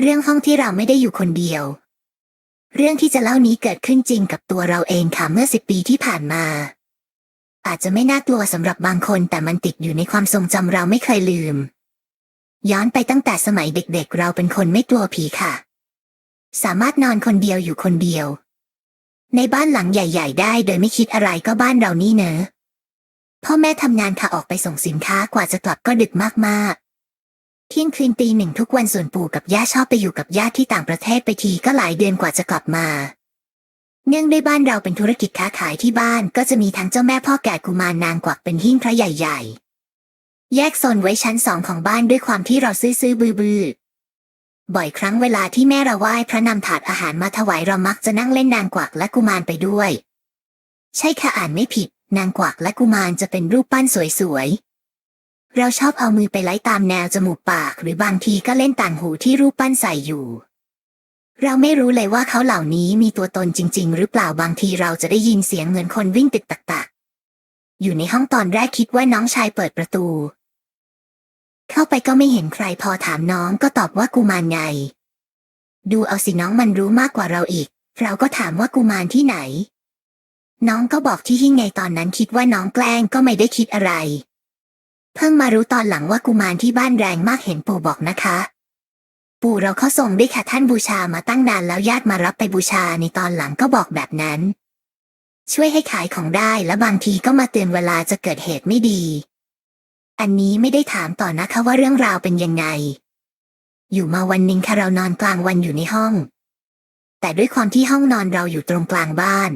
เรื่องห้องที่เราไม่ได้อยู่คนเดียว เรื่องที่จะเล่านี้เกิดขึ้นจริงกับตัวเราเองค่ะเมื่อสิบปีที่ผ่านมา อาจจะไม่น่ากลัวสำหรับบางคนแต่มันติดอยู่ในความทรงจำเราไม่เคยลืม ย้อนไปตั้งแต่สมัยเด็กๆ เราเป็นคนไม่กลัวผีค่ะ สามารถนอนคนเดียวอยู่คนเดียว ในบ้านหลังใหญ่ ๆ ได้โดยไม่คิดอะไรก็บ้านเรานี่เนอะพ่อแม่ทำงานค่ะออกไปส่งสินค้ากว่าจะกลับก็ดึกมากๆ เที่ยงคืนตีหนึ่งทุกวันส่วนปู่กับย่าชอบไปอยู่กับญาติที่ต่างประเทศไปทีก็หลายเดือนกว่าจะกลับมา เนื่องด้วยบ้านเราเป็นธุรกิจค้าขายที่บ้านก็จะมีทั้งเจ้าแม่พ่อแก่กุมารนางกวักเป็นหิ้งพระใหญ่ๆ แยกโซนไว้ชั้นสองของบ้านด้วยความที่เราซื่อๆบือๆบ่อยครั้งเวลาที่แม่เราไหว้พระนำถาดอาหารมาถวายเรามักจะนั่งเล่นนางกวักและกุมารไปด้วย ใช่ค่ะอ่านไม่ผิด นางกวักและกุมารจะเป็นรูปปั้นสวยๆ เราชอบเอามือไปไล่ตามแนวจมูกปาก หรือบางทีก็เล่นต่างหูที่รูปปั้นใส่อยู่ เราไม่รู้เลยว่าเขาเหล่านี้มีตัวตนจริง ๆ หรือเปล่าบางทีเราจะได้ยินเสียงเหมือนคนวิ่งติดตักๆอยู่ในห้องตอนแรกคิดว่าน้องชายเปิดประตู เข้าไปก็ไม่เห็นใครพอถามน้องก็ตอบว่ากุมารไง ดูเอาสิน้องมันรู้มากกว่าเราอีก เราก็ถามว่ากุมารที่ไหน น้องก็บอกที่หิ้งไงตอนนั้นคิดว่าน้องแกล้งก็ไม่ได้คิดอะไร เพิ่งมารู้ตอนหลังว่ากุมารที่บ้านแรงมากเห็นปู่บอกนะคะ ปู่เราเขาทรงด้วยค่ะท่านบูชามาตั้งนานแล้วญาติมารับไปบูชาในตอนหลังก็บอกแบบนั้น ช่วยให้ขายของได้และบางทีก็มาเตือนเวลาจะเกิดเหตุไม่ดี อันนี้ไม่ได้ถามต่อนะคะว่าเรื่องราวเป็นยังไง อยู่มาวันหนึ่งค่ะเรานอนกลางวันอยู่ในห้อง แต่ด้วยความที่ห้องนอนเราอยู่ตรงกลางบ้าน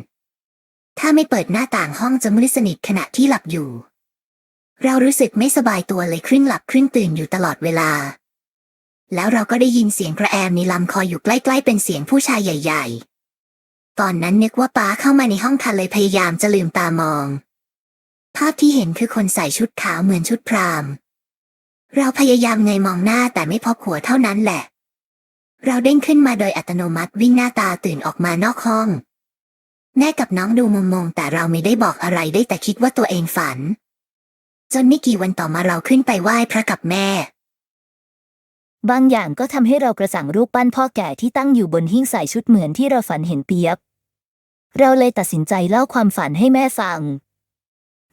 ถ้าไม่เปิดหน้าต่างห้องจะมืดสนิทขณะที่หลับอยู่ เรารู้สึกไม่สบายตัวเลยครึ่งหลับครึ่งตื่นอยู่ตลอดเวลา แล้วเราก็ได้ยินเสียงกระแอมในลำคออยู่ใกล้ๆเป็นเสียงผู้ชายใหญ่ ๆ ตอนนั้นนึกว่าป้าเข้ามาในห้องทันเลยพยายามจะลืมตามอง ภาพที่เห็นคือคนใส่ชุดขาวเหมือนชุดพรามเราพยายามเงยมองหน้าแต่ไม่พบหัวเท่านั้นแหละ เราเด้งขึ้นมาโดยอัตโนมัติวิ่งหน้าตาตื่นออกมานอกห้อง แม่กับน้องดูมมงแต่เราไม่ได้บอกอะไรได้แต่คิดว่าตัวเองฝัน จนไม่กี่วันต่อมาเราขึ้นไปไหว้พระกับแม่ บางอย่างก็ทำให้เรากระสังรูปปั้นพ่อแก่ที่ตั้งอยู่บนหิ้งใส่ชุดเหมือนที่เราฝันเห็นเปียบ เราเลยตัดสินใจเล่าความฝันให้แม่ฟัง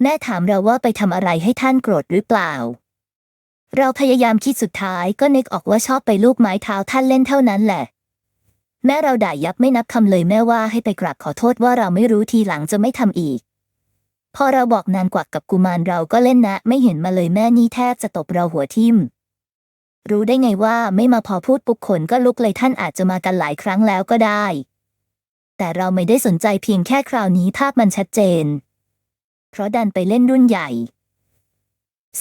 แม่ถามเราว่าไปทำอะไรให้ท่านโกรธหรือเปล่า เราพยายามคิดสุดท้ายก็นึกออกว่าชอบไปลูบไม้เท้าท่านเล่นเท่านั้นแหละ แม่เราด่ายับไม่นับคำเลยแม่ว่าให้ไปกราบขอโทษว่าเราไม่รู้ทีหลังจะไม่ทำอีก พอเราบอกนางกวักกับกุมารเราก็เล่นนะ ไม่เห็นมาเลยแม่นี่แทบจะตบเราหัวทิ่ม รู้ได้ไงว่าไม่มาพอพูดปุกขนก็ลุกเลยท่านอาจจะมากันหลายครั้งแล้วก็ได้ แต่เราไม่ได้สนใจเพียงแค่คราวนี้ภาพมันชัดเจน เพราะดันไปเล่นรุ่นใหญ่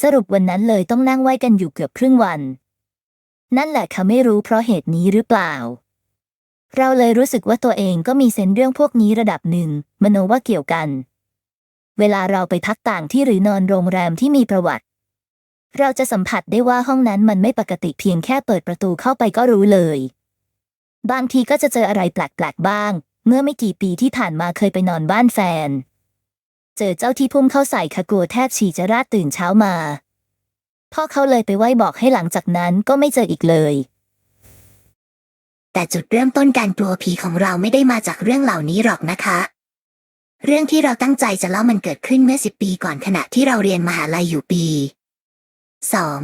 สรุปวันนั้นเลยต้องนั่งไหว้กันอยู่เกือบครึ่งวัน นั่นแหละค่ะไม่รู้เพราะเหตุนี้หรือเปล่าเราเลยรู้สึกว่าตัวเองก็มีเซนเรื่องพวกนี้ระดับหนึ่ง มโนว่าเกี่ยวกัน เวลาเราไปพักต่างที่หรือนอนโรงแรมที่มีประวัติ เราจะสัมผัสได้ว่าห้องนั้นมันไม่ปกติเพียงแค่เปิดประตูเข้าไปก็รู้เลย บางทีก็จะเจออะไรแปลกๆบ้าง เมื่อไม่กี่ปีที่ผ่านมาเคยไปนอนบ้านแฟน เจอเจ้าที่พุ่มเข้าใส่ขะกลัวแทบฉี่จะราดตื่นเช้ามาพ่อเขาเลยไปไหว้บอกให้หลังจากนั้นก็ไม่เจออีกเลยแต่จุดเริ่มต้นการกลัวผีของเราไม่ได้มาจากเรื่องเหล่านี้หรอกนะคะ เรื่องที่เราตั้งใจจะเล่ามันเกิดขึ้นเมื่อสิบปีก่อนขณะที่เราเรียนมหาลัยอยู่ปีสอง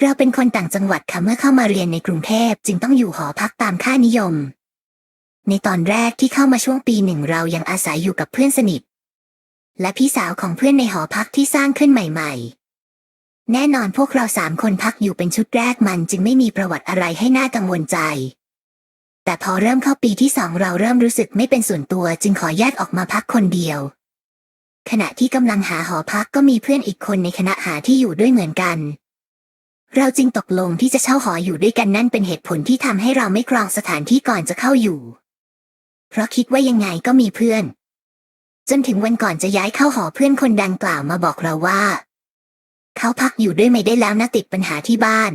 เราเป็นคนต่างจังหวัดค่ะเมื่อเข้ามาเรียนในกรุงเทพจึงต้องอยู่หอพักตามค่านิยม ในตอนแรกที่เข้ามาช่วงปีหนึ่งเรายังอาศัยอยู่กับเพื่อนสนิท และพี่สาวของเพื่อนในหอพักที่สร้างขึ้นใหม่ๆ แน่นอนพวกเราสามคนพักอยู่เป็นชุดแรกมันจึงไม่มีประวัติอะไรให้น่ากังวลใจ แต่พอเริ่มเข้าปีที่สองเราเริ่มรู้สึกไม่เป็นส่วนตัวจึงขอแยกออกมาพักคนเดียว ขณะที่กำลังหาหอพักก็มีเพื่อนอีกคนในคณะหาที่อยู่ด้วยเหมือนกัน เราจึงตกลงที่จะเช่าหออยู่ด้วยกันนั่นเป็นเหตุผลที่ทำให้เราไม่กรองสถานที่ก่อนจะเข้าอยู่ เพราะคิดว่ายังไงก็มีเพื่อน จนถึงวันก่อนจะย้ายเข้าหอเพื่อนคนดังกล่าวมาบอกเราว่า เขาพักอยู่ด้วยไม่ได้แล้วนะติดปัญหาที่บ้าน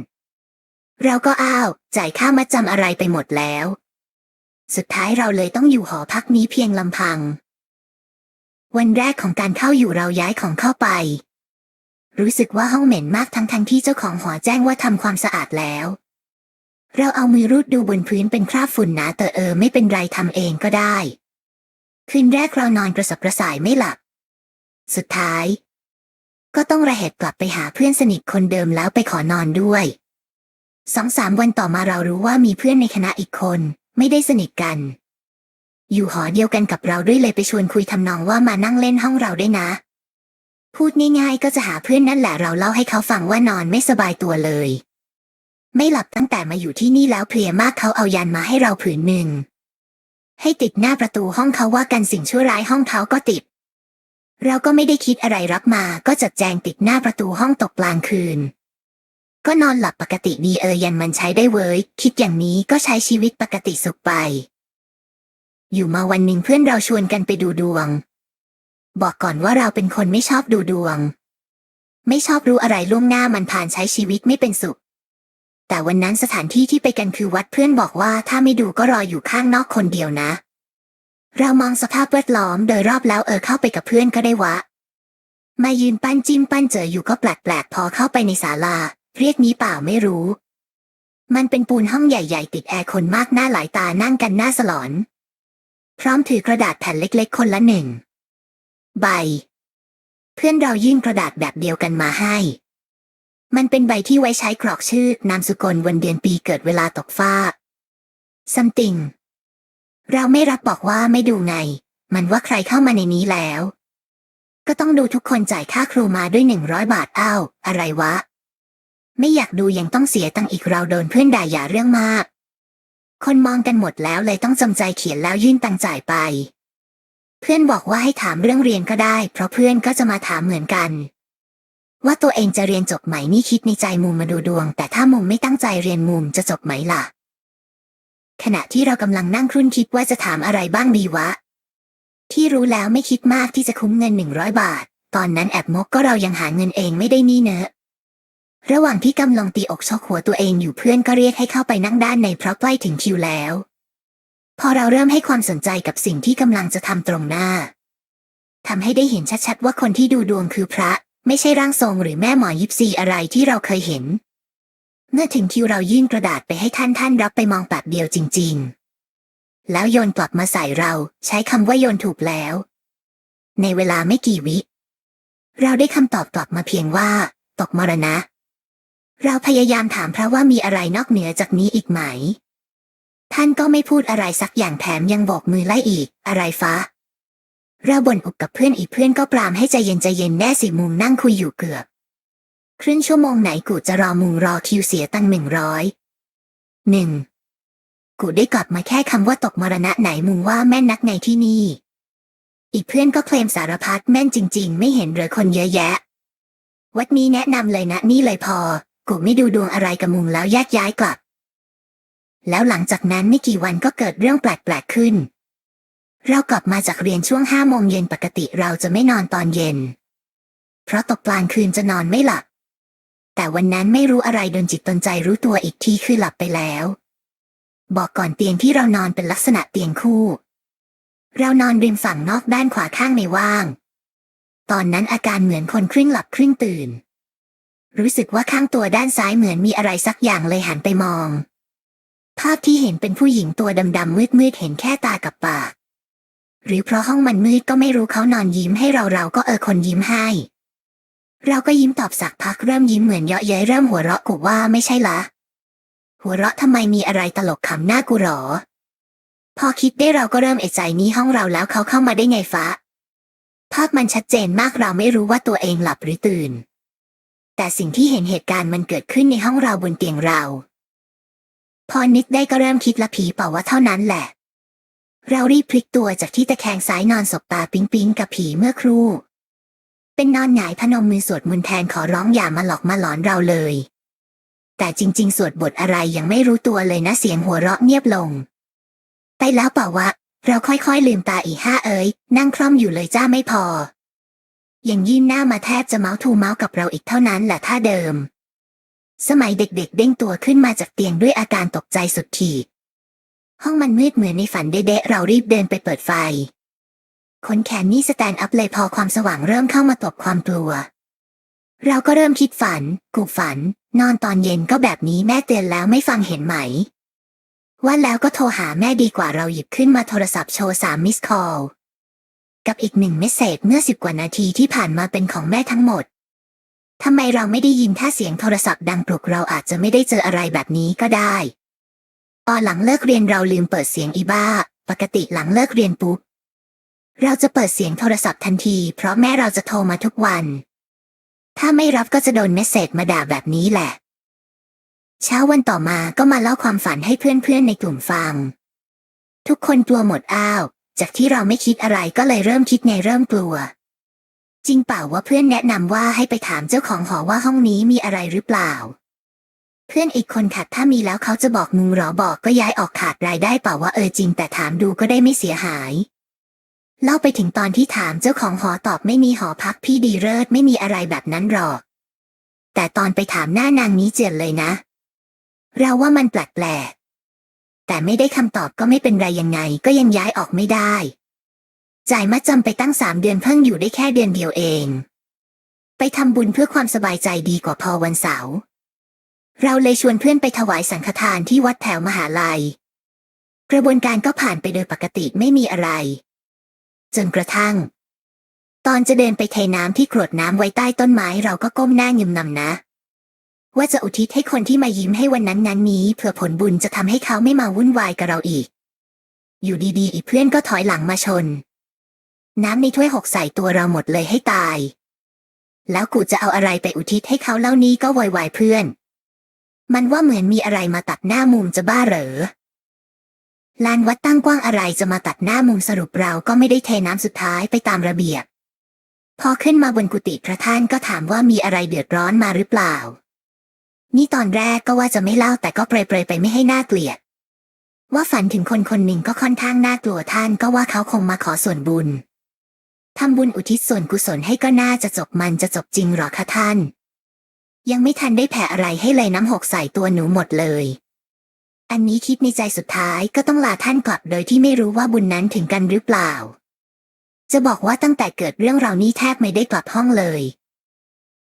เราก็อ้าว จ่ายค่ามาจำอะไรไปหมดแล้ว สุดท้ายเราเลยต้องอยู่หอพักนี้เพียงลำพัง วันแรกของการเข้าอยู่เราย้ายของเข้าไป รู้สึกว่าห้องเหม็นมากทั้งทั้งที่เจ้าของหอแจ้งว่าทำความสะอาดแล้ว เราเอามือรูดดูบนพื้นเป็นคราบฝุ่นหนาแต่เออไม่เป็นไรทำเองก็ได้ คืนแรกเรานอนกระสับกระส่ายไม่หลับ สุดท้าย ก็ต้องระเหตุกลับไปหาเพื่อนสนิทคนเดิมแล้วไปขอนอนด้วยสองสามวันต่อมาเรารู้ว่ามีเพื่อนในคณะอีกคน ไม่ได้สนิทกัน อยู่หอเดียวกันกับเราด้วยเลยไปชวนคุยทำนองว่ามานั่งเล่นห้องเราได้นะ พูดง่ายๆก็จะหาเพื่อนนั่นแหละเราเล่าให้เขาฟังว่านอนไม่สบายตัวเลย ไม่หลับตั้งแต่มาอยู่ที่นี่แล้วเพลียมากเขาเอายันมาให้เราผืนหนึ่ง ให้ติดหน้าประตูห้องเขาว่ากันสิ่งชั่วร้ายห้องเขาก็ติด เราก็ไม่ได้คิดอะไรรับมาก็จัดแจงติดหน้าประตูห้องตกกลางคืน ก็นอนหลับปกติดีเออยันมันใช้ได้เว้ย คิดอย่างนี้ก็ใช้ชีวิตปกติสุขไป อยู่มาวันหนึ่งเพื่อนเราชวนกันไปดูดวง บอกก่อนว่าเราเป็นคนไม่ชอบดูดวง ไม่ชอบรู้อะไรล่วงหน้ามันผ่านใช้ชีวิตไม่เป็นสุข แต่วันนั้นสถานที่ที่ไปกันคือวัดเพื่อนบอกว่าถ้าไม่ดูก็รออยู่ข้างนอกคนเดียวนะ เรามองสภาพแวดล้อมโดยรอบแล้วเออเข้าไปกับเพื่อนก็ได้วะมายืนปั้นจิ้มปั้นเจออยู่ก็แปลกๆพอเข้าไปในศาลา เรียกนี้เปล่าไม่รู้ มันเป็นปูนห้องใหญ่ ๆ ติดแอร์คนมากหน้าหลายตานั่งกันหน้าสลอน พร้อมถือกระดาษแผ่นเล็กๆ คนละหนึ่ง ใบ เพื่อนเรายื่นกระดาษแบบเดียวกันมาให้ มันเป็นใบที่ไว้ใช้กรอกชื่อนามสกุลวันเดือนปีเกิดเวลาตกฟ้า something เราไม่รับบอกว่าไม่ดูไง มันว่าใครเข้ามาในนี้แล้ว ก็ต้องดูทุกคนจ่ายค่าครูมาด้วยหนึ่งร้อยบาทเอ้า อะไรวะ ไม่อยากดูยังต้องเสียตังอีกเราโดนเพื่อนด่าอย่าเรื่องมาก คนมองกันหมดแล้วเลยต้องจำใจเขียนแล้วยื่นตังจ่ายไป เพื่อนบอกว่าให้ถามเรื่องเรียนก็ได้ เพราะเพื่อนก็จะมาถามเหมือนกัน ว่าตัวเองจะเรียนจบไหมนี่คิดในใจมุมมาดูดวง แต่ถ้ามุมไม่ตั้งใจเรียนมุมจะจบไหมล่ะ ขณะที่เรากำลังนั่งครุ่นคิดว่าจะถามอะไรบ้างดีวะ ที่รู้แล้วไม่คิดมากที่จะคุ้มเงินหนึ่งร้อยบาท ตอนนั้นแอบมกก็เรายังหาเงินเองไม่ได้นี่เนอะ ระหว่างที่กำลังตีอกชกหัวตัวเองอยู่เพื่อนก็เรียกให้เข้าไปนั่งด้านในเพราะใกล้ถึงคิวแล้ว พอเราเริ่มให้ความสนใจกับสิ่งที่กำลังจะทำตรงหน้าทำให้ได้เห็นชัดๆว่าคนที่ดูดวงคือพระ ไม่ใช่ร่างทรงหรือแม่หมอยิปซีอะไรที่เราเคยเห็น เมื่อถึงคิวเรายื่นกระดาษไปให้ท่านท่านรับไปมองแบบเดียวจริง ๆ แล้วโยนกลับมาใส่เราใช้คำว่าโยนถูกแล้ว ในเวลาไม่กี่วิ เราได้คำตอบกลับมาเพียงว่า ตกมรณะ เราพยายามถามพระว่ามีอะไรนอกเหนือจากนี้อีกไหม ท่านก็ไม่พูดอะไรสักอย่างแถมยังบอกมือไล่อีก อะไรฟ้าเราบ่นอุกกับเพื่อนอีกเพื่อนก็ปรามให้ใจเย็นใจเย็นแน่สิมุมนั่งคุยอยู่เกือบ ครึ่งชั่วโมงไหนกูจะรอมุงรอคิวเสียตั้งหนึ่งร้อยหนึ่งกูได้กลับมาแค่คำว่าตกมรณะไหนมุงว่าแม่นนักในที่นี่ อีกเพื่อนก็เคลมสารพัดแม่นจริง ๆ ไม่เห็นเหรือคนเยอะแยะ วัดนี้แนะนำเลยนะนี่เลยพอ กูไม่ดูดวงอะไรกับมุงแล้วแยกย้ายกลับ แล้วหลังจากนั้นไม่กี่วันก็เกิดเรื่องแปลกๆขึ้น เรากลับมาจากเรียนช่วงห้าโมงเย็นปกติเราจะไม่นอนตอนเย็น เพราะตกกลางคืนจะนอนไม่หลับ แต่วันนั้นไม่รู้อะไรโดนจิตตนใจรู้ตัวอีกทีคือหลับไปแล้ว บอกก่อนเตียงที่เรานอนเป็นลักษณะเตียงคู่ เรานอนริมฝั่งนอกด้านขวาข้างในว่าง ตอนนั้นอาการเหมือนคนครึ่งหลับครึ่งตื่น รู้สึกว่าข้างตัวด้านซ้ายเหมือนมีอะไรสักอย่างเลยหันไปมอง ภาพที่เห็นเป็นผู้หญิงตัวดำๆมืดๆเห็นแค่ตากับปาก หรือเพราะห้องมันมืดก็ไม่รู้เขานอนยิ้มให้เราเราก็เออคนยิ้มให้ เราก็ยิ้มตอบสักพักเริ่มยิ้มเหมือนเยาะเย้ยเริ่มหัวเราะกูว่าไม่ใช่ละหัวเราะทำไมมีอะไรตลกขำหน้ากูหรอ พอคิดได้เราก็เริ่มเอะใจนี้ห้องเราแล้วเขาเข้ามาได้ไงฟ้าภาพมันชัดเจนมากเราไม่รู้ว่าตัวเองหลับหรือตื่น แต่สิ่งที่เห็นเหตุการณ์มันเกิดขึ้นในห้องเราบนเตียงเรา พอนึกได้ก็เริ่มคิดละผีเปล่าว่าเท่านั้นแหละ เรารีบพลิกตัวจากที่ตะแคงซ้ายนอนสบตาปิ๊งปิ๊งกับผีเมื่อครู่ เป็นนอนหงายพนมมือสวดมนต์แทนขอร้องอย่ามาหลอกมาหลอนเราเลย แต่จริง ๆ สวดบทอะไรยังไม่รู้ตัวเลยนะเสียงหัวเราะเงียบลง ไปแล้วเปล่าวะเราค่อยๆลืมตาอีห้าเอ้ยนั่งคล่อมอยู่เลยจ้าไม่พอ ยังยื่นหน้ามาแทบจะเมาส์ทูเมาส์กับเราอีกเท่านั้นแหละท่าเดิม สมัยเด็กๆ เด้งตัวขึ้นมาจากเตียงด้วยอาการตกใจสุดขีด ห้องมันมืดเหมือนในฝันเดะเรารีบเดินไปเปิดไฟ คนแขนนี่สแตนอัพเลยพอความสว่างเริ่มเข้ามาตบความกลัว เราก็เริ่มคิดฝัน กูฝัน นอนตอนเย็นก็แบบนี้แม่เตือนแล้วไม่ฟังเห็นไหม ว่าแล้วก็โทรหาแม่ดีกว่าเราหยิบขึ้นมาโทรศัพท์โชว์สามมิสคอล กับอีกหนึ่งเมสเซจเมื่อสิบกว่านาทีที่ผ่านมาเป็นของแม่ทั้งหมด ทำไมเราไม่ได้ยินถ้าเสียงโทรศัพท์ดังปลุกเราอาจจะไม่ได้เจออะไรแบบนี้ก็ได้ตอนหลังเลิกเรียนเราลืมเปิดเสียงอีบ้า ปกติหลังเลิกเรียนปุ๊บ เราจะเปิดเสียงโทรศัพท์ทันที เพราะแม่เราจะโทรมาทุกวัน ถ้าไม่รับก็จะโดนเมสเซจมาด่าแบบนี้แหละ เช้าวันต่อมาก็มาเล่าความฝันให้เพื่อนๆในกลุ่มฟัง ทุกคนกลัวหมดอ้าว จากที่เราไม่คิดอะไรก็เลยเริ่มคิดไงเริ่มกลัว จริงเปล่าว่าเพื่อนแนะนำว่าให้ไปถามเจ้าของหอว่าห้องนี้มีอะไรหรือเปล่า เพื่อนอีกคนขัดถ้ามีแล้วเขาจะบอกมึงหรอบอกก็ย้ายออกขาดรายได้เปล่าว่าเออจริงแต่ถามดูก็ได้ไม่เสียหายเล่าไปถึงตอนที่ถามเจ้าของหอตอบไม่มีหอพักพี่ดีเลิศไม่มีอะไรแบบนั้นหรอก แต่ตอนไปถามหน้านางนี้เจียนเลยนะ เราว่ามันแปลก แต่ไม่ได้คำตอบก็ไม่เป็นไรยังไงก็ยังย้ายออกไม่ได้ จ่ายมาจำไปตั้งสามเดือนเพิ่งอยู่ได้แค่เดือนเดียวเอง ไปทำบุญเพื่อความสบายใจดีกว่าพอวันเสาร์เราเลยชวนเพื่อนไปถวายสังฆทานที่วัดแถวมหาลัย กระบวนการก็ผ่านไปโดยปกติไม่มีอะไร จนกระทั่ง ตอนจะเดินไปเทน้ำที่กรวดน้ำไว้ใต้ต้นไม้เราก็ก้มหน้าเงึมนำนะ ว่าจะอุทิศให้คนที่มายิ้มให้วันนั้นนั้นนี้เผื่อผลบุญจะทำให้เขาไม่มาวุ่นวายกับเราอีก อยู่ดีๆอีเพื่อนก็ถอยหลังมาชน น้ำในถ้วยหกใส่ตัวเราหมดเลยให้ตาย แล้วกูจะเอาอะไรไปอุทิศให้เขาเล่านี้ก็วอยวายเพื่อน มันว่าเหมือนมีอะไรมาตัดหน้ามุมจะบ้าเหรอลานวัดตั้งกว้างอะไรจะมาตัดหน้ามุมสรุปเราก็ไม่ได้เทน้ำสุดท้ายไปตามระเบียบ พอขึ้นมาบนกุฏิพระท่านก็ถามว่ามีอะไรเดือดร้อนมาหรือเปล่า นี่ตอนแรกก็ว่าจะไม่เล่าแต่ก็เปรยๆไปไม่ให้น่าเกลียด ว่าฝันถึงคนคนหนึ่งก็ค่อนข้างน่ากลัวท่านก็ว่าเขาคงมาขอส่วนบุญทำบุญอุทิศส่วนกุศลให้ก็น่าจะจบมันจะจบจริงหรอคะท่าน ยังไม่ทันได้แผ่อะไรให้เลยน้ำหกใส่ตัวหนูหมดเลย อันนี้คิดในใจสุดท้ายก็ต้องลาท่านกลับโดยที่ไม่รู้ว่าบุญนั้นถึงกันหรือเปล่า จะบอกว่าตั้งแต่เกิดเรื่องเรานี้แทบไม่ได้กลับห้องเลย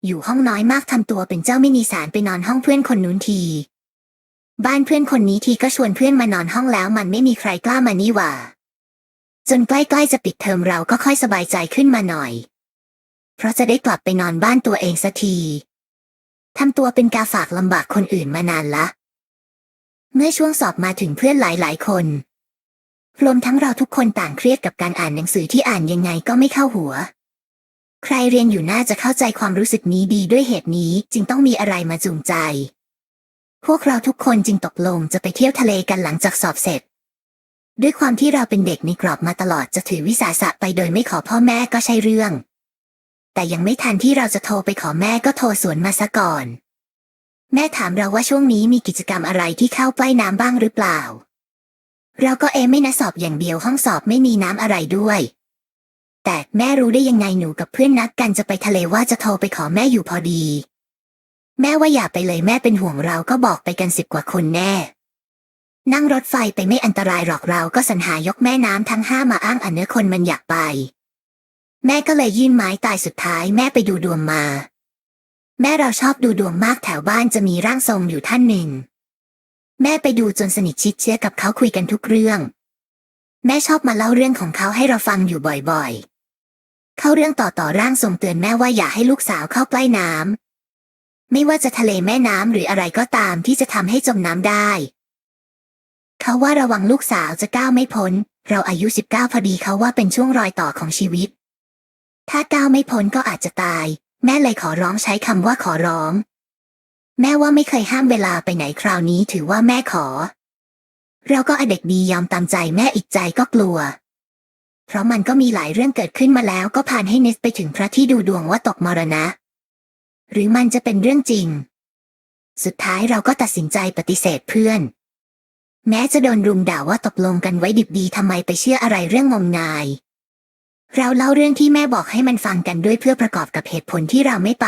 อยู่ห้องน้อยมากทำตัวเป็นเจ้าไม่มีสารไปนอนห้องเพื่อนคนนู้นที บ้านเพื่อนคนนี้ทีก็ชวนเพื่อนมานอนห้องแล้ว มันไม่มีใครกล้ามานี่หว่า จนใกล้ๆจะปิดเทอมเราก็ค่อยสบายใจขึ้นมาหน่อย เพราะจะได้กลับไปนอนบ้านตัวเองสักทีทำตัวเป็นกาฝากลำบากคนอื่นมานานละ เมื่อช่วงสอบมาถึงเพื่อนหลายๆ คนรวมทั้งเราทุกคนต่างเครียดกับการอ่านหนังสือที่อ่านยังไงก็ไม่เข้าหัว ใครเรียนอยู่น่าจะเข้าใจความรู้สึกนี้ดีด้วยเหตุนี้จึงต้องมีอะไรมาจูงใจ พวกเราทุกคนจึงตกลงจะไปเที่ยวทะเลกันหลังจากสอบเสร็จ ด้วยความที่เราเป็นเด็กในกรอบมาตลอดจะถือวิสาสะไปโดยไม่ขอพ่อแม่ก็ใช่เรื่อง แต่ยังไม่ทันที่เราจะโทรไปขอแม่ก็โทรสวนมาซะก่อน แม่ถามเราว่าช่วงนี้มีกิจกรรมอะไรที่เข้าใกล้น้ำบ้างหรือเปล่า เราก็เอไม่นะสอบอย่างเดียวห้องสอบไม่มีน้ำอะไรด้วย แต่แม่รู้ได้ยังไงหนูกับเพื่อนนัดกันจะไปทะเลว่าจะโทรไปขอแม่อยู่พอดี แม่ว่าอย่าไปเลยแม่เป็นห่วงเราก็บอกไปกันสิบกว่าคนแน่ นั่งรถไฟไปไม่อันตรายหรอกเราก็สรรหายกแม่น้ำทั้งห้ามาอ้างอันเนื้อคนมันอยากไป แม่ก็เลยยื่นไม้ตายสุดท้ายแม่ไปดูดวงมา แม่เราชอบดูดวงมากแถวบ้านจะมีร่างทรงอยู่ท่านหนึ่ง แม่ไปดูจนสนิทชิดเชื้อกับเขาคุยกันทุกเรื่อง แม่ชอบมาเล่าเรื่องของเขาให้เราฟังอยู่บ่อยๆ เข้าเรื่องต่อต่อร่างทรงเตือนแม่ว่าอย่าให้ลูกสาวเข้าใกล้น้ำไม่ว่าจะทะเลแม่น้ำหรืออะไรก็ตามที่จะทำให้จมน้ำได้ เขาว่าระวังลูกสาวจะก้าวไม่พ้น เราอายุสิบเก้าพอดีเขาว่าเป็นช่วงรอยต่อของชีวิต ถ้าก้าวไม่พ้นก็อาจจะตาย แม่เลยขอร้องใช้คำว่าขอร้อง แม่ว่าไม่เคยห้ามเวลาไปไหนคราวนี้ถือว่าแม่ขอ เราก็อเด็กดียอมตามใจแม่อีกใจก็กลัว เพราะมันก็มีหลายเรื่องเกิดขึ้นมาแล้วก็ผ่านให้เนสไปถึงพระที่ดูดวงว่าตกมรณะ หรือมันจะเป็นเรื่องจริง สุดท้ายเราก็ตัดสินใจปฏิเสธเพื่อน แม้จะโดนรุมด่าว่าตกลงกันไว้ดิบดีทำไมไปเชื่ออะไรเรื่องงมงาย เราเล่าเรื่องที่แม่บอกให้มันฟังกันด้วยเพื่อประกอบกับเหตุผลที่เราไม่ไป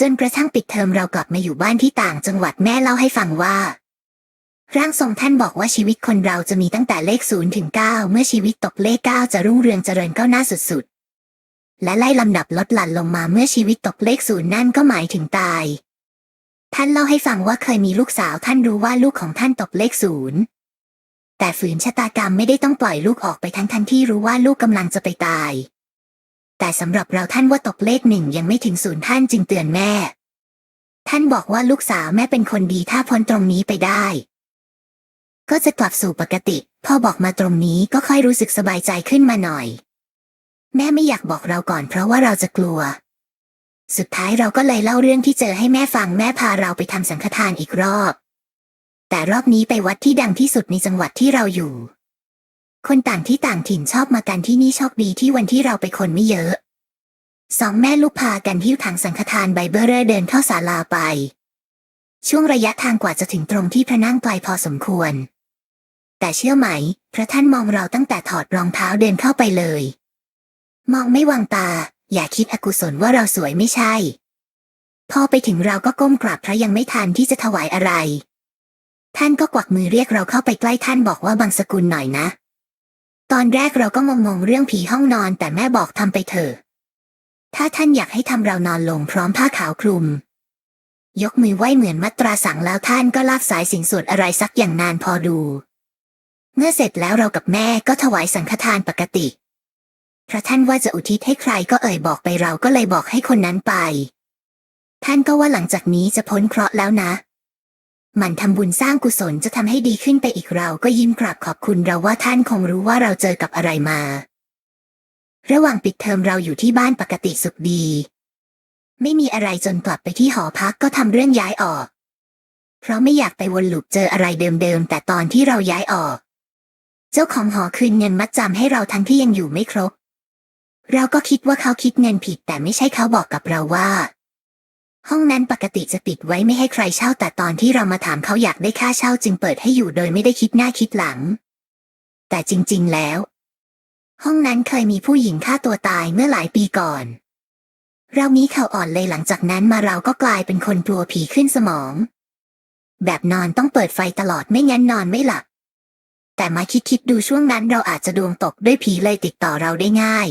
จนกระทั่งปิดเทอมเรากลับมาอยู่บ้านที่ต่างจังหวัดแม่เล่าให้ฟังว่า ร่างทรงท่านบอกว่าชีวิตคนเราจะมีตั้งแต่เลขศูนย์ถึงเก้าเมื่อชีวิตตกเลขเก้าจะรุ่งเรืองเจริญก้าวหน้าสุดและไล่ลำดับลดหลั่นลงมาเมื่อชีวิตตกเลขศูนย์นั่นก็หมายถึงตาย ท่านเล่าให้ฟังว่าเคยมีลูกสาวท่านรู้ว่าลูกของท่านตกเลขศูนย์แต่ฝืนชะตากรรมไม่ได้ต้องปล่อยลูกออกไปทั้งทันที่รู้ว่าลูกกำลังจะไปตาย แต่สำหรับเราท่านว่าตกเลขหนึ่งยังไม่ถึงศูนย์ท่านจึงเตือนแม่ ท่านบอกว่าลูกสาวแม่เป็นคนดีถ้าพ้นตรงนี้ไปได้ ก็จะกลับสู่ปกติ พ่อบอกมาตรงนี้ก็ค่อยรู้สึกสบายใจขึ้นมาหน่อย แม่ไม่อยากบอกเราก่อนเพราะว่าเราจะกลัว สุดท้ายเราก็เลยเล่าเรื่องที่เจอให้แม่ฟังแม่พาเราไปทำสังฆทานอีกรอบ แต่รอบนี้ไปวัดที่ดังที่สุดในจังหวัดที่เราอยู่ คนต่างที่ต่างถิ่นชอบมากันที่นี่โชคดีที่วันที่เราไปคนไม่เยอะสองแม่ลูกพากันหิ้วถังสังฆทานใบเบอร์เรอเดินเข้าศาลาไป ช่วงระยะทางกว่าจะถึงตรงที่พระนั่งไกลพอสมควร แต่เชื่อไหม พระท่านมองเราตั้งแต่ถอดรองเท้าเดินเข้าไปเลย มองไม่วางตา อย่าคิดอกุศลว่าเราสวยไม่ใช่ พอไปถึงเราก็ก้มกราบพระยังไม่ทันที่จะถวายอะไร ท่านก็กวักมือเรียกเราเข้าไปใกล้ท่านบอกว่าบางสกุลหน่อยนะ ตอนแรกเราก็งงๆเรื่องผีห้องนอนแต่แม่บอกทำไปเถอะ ถ้าท่านอยากให้ทำเรานอนลงพร้อมผ้าขาวคลุมยกมือไหว้เหมือนมัตราสั่งแล้วท่านก็ลากสายสินสวดอะไรสักอย่างนานพอดู เมื่อเสร็จแล้วเรากับแม่ก็ถวายสังฆทานปกติพระท่านว่าจะอุทิศให้ใครก็เอ่ยบอกไปเราก็เลยบอกให้คนนั้นไป ท่านก็ว่าหลังจากนี้จะพ้นเคราะห์แล้วนะ มันทำบุญสร้างกุศลจะทำให้ดีขึ้นไปอีกเราก็ยิ้มกราบขอบคุณเราว่าท่านคงรู้ว่าเราเจอกับอะไรมา ระหว่างปิดเทอมเราอยู่ที่บ้านปกติสุขดี ไม่มีอะไรจนกลับไปที่หอพักก็ทำเรื่องย้ายออก เพราะไม่อยากไปวนลูปเจออะไรเดิมๆแต่ตอนที่เราย้ายออก เจ้าของหอคืนเงินมัดจำให้เราทั้งที่ยังอยู่ไม่ครบ เราก็คิดว่าเขาคิดเงินผิด แต่ไม่ใช่เขาบอกกับเราว่า ห้องนั้นปกติจะปิดไว้ไม่ให้ใครเช่าแต่ตอนที่เรามาถามเขาอยากได้ค่าเช่าจึงเปิดให้อยู่โดยไม่ได้คิดหน้าคิดหลัง แต่จริง ๆ แล้ว ห้องนั้นเคยมีผู้หญิงฆ่าตัวตายเมื่อหลายปีก่อน เรามีเข่าอ่อนเลยหลังจากนั้นมาเราก็กลายเป็นคนกลัวผีขึ้นสมอง แบบนอนต้องเปิดไฟตลอดไม่งั้นนอนไม่หลับ แต่มาคิดคิดๆดูช่วงนั้นเราอาจจะดวงตกด้วยผีเลยติดต่อเราได้ง่าย